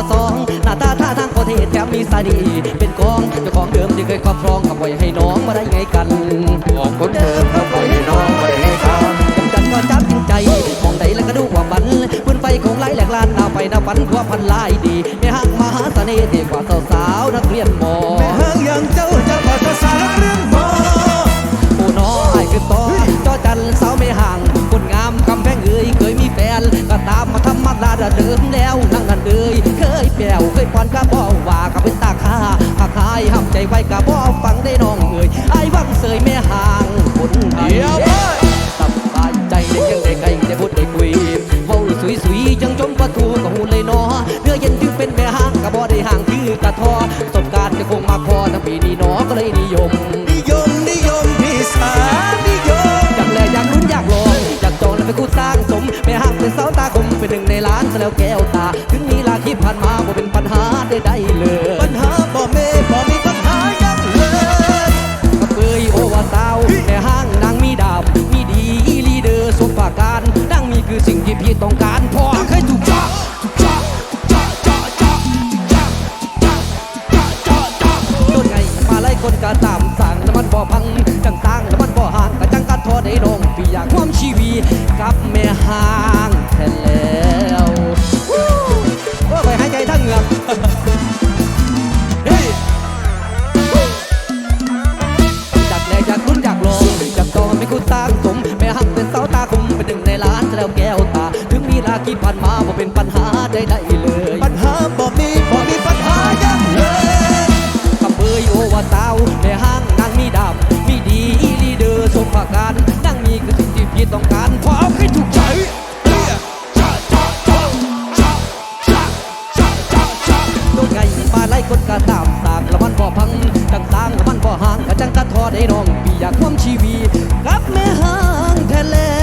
สาวสองหน้าตาท่าทางก็เท่แถมมีสายดีเป็นกองเจ้าของเดิมที่เคยครอบครองกับไว้ให้น้องมาได้ไงกันของคนเดิมก็ปล่อยให้น้องมาได้ไงครับจำจันก็จับจริงใจมองใดแล้วก็ดูว่ามันพื้นไฟของไล่แหลกลานดาวไฟหน้าฝันพัวพันลายดีในห้างมหาเสน่ห์เด็กกว่าสาวๆนักเรียนมอ ฟังได้น้องเอ่ยไอ้วังเสยแม่ห่างคนไทยเดี๋ยวเว้ยสบายใจได้ยังได้ไกลได้พูดได้คุยเว้าสวยสวยๆจังจมประตูกับหูเลยเนอเนื้อเย็นจึงเป็นแม่ห้างกะบ่ได้ห่างคือกะทอประสบการณ์จะคงมาพอทั้งปีนี้เนอก็เลยนิยม นิยมนิยมพี่สาวนิยมอยากแลอยากลุ้นอยากลองอยากจองแล้วไปกู้สร้างสมแม่ห้างเป็นเสาตาคมเป็นหนึ่งในล้านซะแล้วแก้วตา ถึงนี้ลาที่ผ่านมา สมปการดังมีคือสิ่งที่พี่ต้องการพอให้ถูกเจาะถูกเจาะถูกเจาะเจาะจาะถูกเจาะถูกเจาะถูกเจาะเจาะเจาะโนไงมาไล่คนกระตามสั่งแล้วมันบ่พังจังสร้งแล้วมันบ่ห่างกระจังกัดทอได้ลงพี่อยากความชีวีกับแม่หา หาใดๆเลย ปัญหาบ่มีบ่มีปัญหายังเลยขับเบยโอว่าสาวแม่ห้างนางมีดำมีดีลีเดอร์ชมผักันนั่งมีคือสิ่งที่พี่ต้องการพอเอาให้ถูกใจกดกระตามสากละมันพ่พังจังสางละมันพ่ห่างกระจังกระทอได้น้องปีอยากความชีวีกับแม่ห้างแท้เล้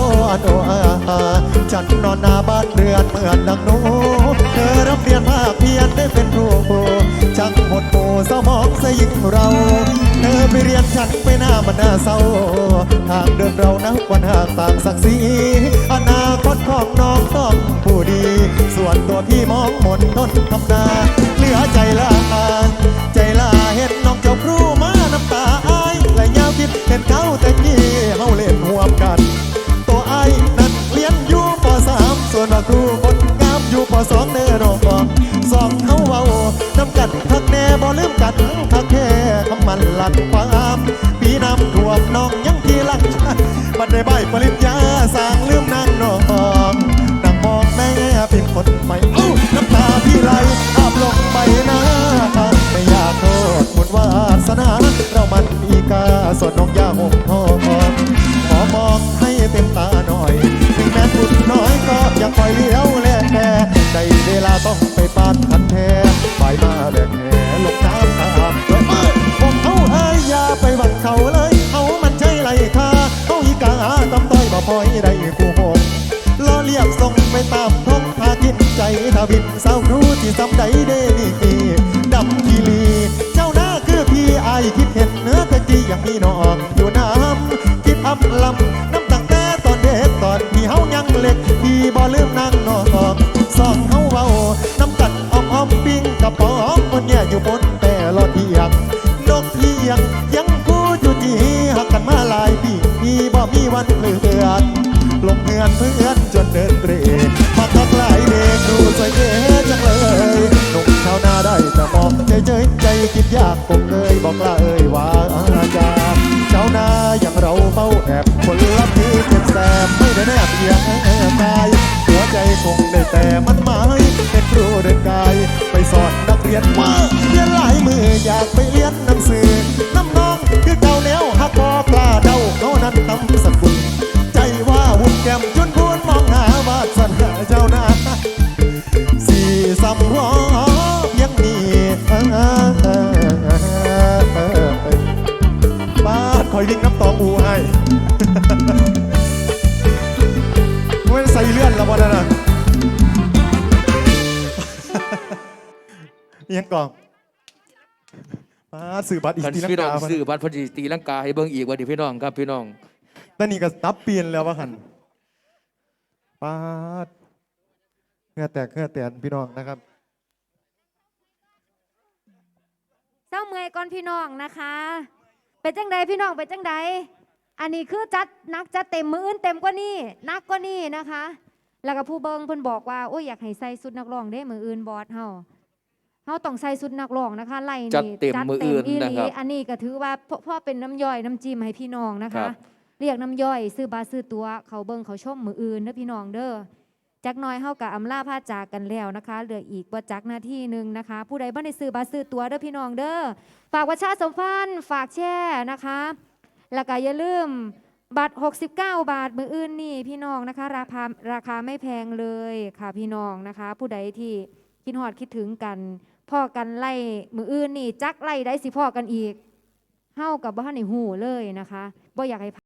ต้อนอาฉันนอนนาบ้านเรือนเหมือนดังโนเธอรับเรียนภาคเพียนได้เป็นรูปจังหดโมสมองสยิ่งเรา เธอไปเรียนฉันไปหน้ามันหน้าเศร้า ทางเดินเรานะวันหากต่างศักดิ์ศรีอนาคตของน้องต้องผู้ดี ส่วนตัวพี่มองหมดนนทำนาเหลือใจละ กันทักแน่บ่ลืมกันทักแค่คำมันหลักความปีน้ำท่วมน้องยังทีหลังบันได้ใบปริญญาสร้างลืมนางน้องนั่งมองแม่เป็นคนใหม่เอ้าน้ำตาพี่ไหลอาบลงใบหน้าไม่อยากโทษบุญวาสนา เรามันอีกาส่วนน้องยาหงทองขอมองให้เต็มตาหน่อยถึงแม้บุญน้อยก็อยังคอยเลี้ยวแลกแค่ ได้เวลาต้องไปปานคันแท้ไปมาแลกแหลงน้ำตามเอ้ยผมเขาอายยาไปหวังเขาเลยเขามันใช่ไรค่าเขาอีกาตำต้อยบ่พอยได้ผู้หงล้อเลียบส่งไปตามท้องพากินใจทวินสาวรู้ที่ซ้ำใดเด้นี่ดำทีลี เจ้าหน้าคือพี่ไอายคิดเห็นเนื้อตะกี้ยังมีน้องอยู่น้ำคิดอำลำ มีวันเลือนลงเงินเพื่อนจนเดินเรมาทักหลายเด็กดูสวยเก๋จังเลยหนุ่มชาวนาได้แต่มองใจเฉยใจคิดยากคงเอยบอกลาเอ่ยว่าอาจารย์ชาวนาอย่างเราเฝ้าแอบคนลับที่เป็นแสบไม่ได้แนบเพียงกายหัวใจคงได้แต่มันหมายเป็นครูเดินกายไปสอนนักเรียนว่าเรียนหลายมืออยากไปเรียนหนังสือ ส่เลื่อนและวันนั้นน่ะเอียงกล่องมาสื่อบัตรอีกกันทีลังพี่น้องกาซื้อบัตรพอดีตีลังกาให้เบิ่งอีกว่าดิพี่น้องครับพี่น้อง แต่นี่ก็นับเปลี่ยนแล้ววะคันปาดเหงื่อแตกเหงื่อแตนพี่น้องนะครับ เศร้าเมื่อยก่อนพี่น้องนะคะเป็นจังใดพี่น้องเป็นจังใดอันนี้คือจัดหนักจัดเต็มมืออื่นเต็มกว่านี้หนักกว่านี้นะคะ แล้วก็ผู้เบิงเพิ่นบอกว่าโอ้ยอยากให้ใส่สุดนักร้องได้มืออื่นบอสเฮาเฮาต้องใส่สุดนักร้องนะคะไล่นี่จัดเต็มมื้ออื่นอีหนะลีครับ อันนี้ก็ถือว่าพ่อพ่อเป็นน้ำย่อยน้ำจิ้มให้พี่น้องนะครัคะ บ เรียกน้ำย่อย ซื้อบาซื้อตัวเขาเบิงเขาชมมืออื่นเด้อพี่น้องเด้อจักหน้อยเฮากับอำลาพาจากกันแล้วนะคะเหลืออีกว่าจักหน้าที่หนึ่งนะคะ ผู้ใดบ่ได้ซื้อบัตรซื้อตั๋วเด้อพี่น้องเด้อฝากประชาสัมพันธ์ฝากแช่นะคะ แล้วก็อย่าลืม บัตร 69 บาทมืออื่นนี่พี่น้องนะคะ ราคาราคาไม่แพงเลยค่ะพี่น้องนะคะ ผู้ใดที่คิดฮอดคิดถึงกันพ่อกันไล่มืออื่นนี่จักไล่ได้สิพ่อกันอีกเฮากับบ้านในหูเลยนะคะบ่อยากให้